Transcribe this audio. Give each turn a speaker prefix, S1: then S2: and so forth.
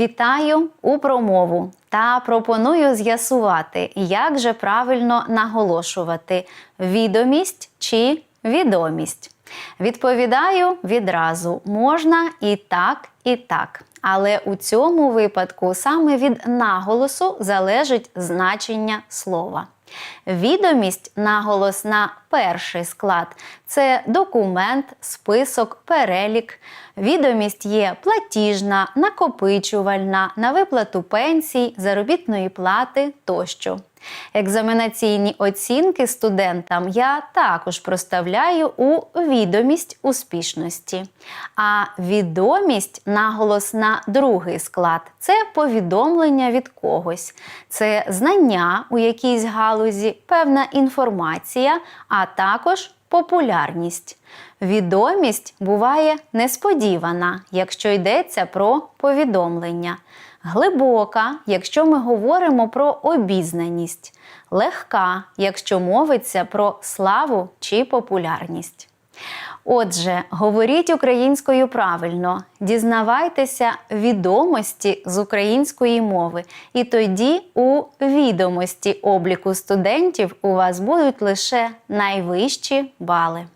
S1: Вітаю у промову та пропоную з'ясувати, як же правильно наголошувати відомість чи відомість. Відповідаю відразу: можна і так, і так. Але у цьому випадку саме від наголосу залежить значення слова. Відомість наголос на перший склад це документ, список, перелік. Відомість є платіжна, накопичувальна, на виплату пенсій, заробітної плати тощо. Екзаменаційні оцінки студентам я також проставляю у відомість успішності. А відомість наголос на другий склад це повідомлення від когось, це знання у якійсь галузі, певна інформація, а також популярність. Відомість буває несподівана, якщо йдеться про повідомлення. Глибока, якщо ми говоримо про обізнаність, легка, якщо мовиться про славу чи популярність. Отже, говоріть українською правильно, дізнавайтеся відомості з української мови, і тоді у відомості обліку студентів у вас будуть лише найвищі бали.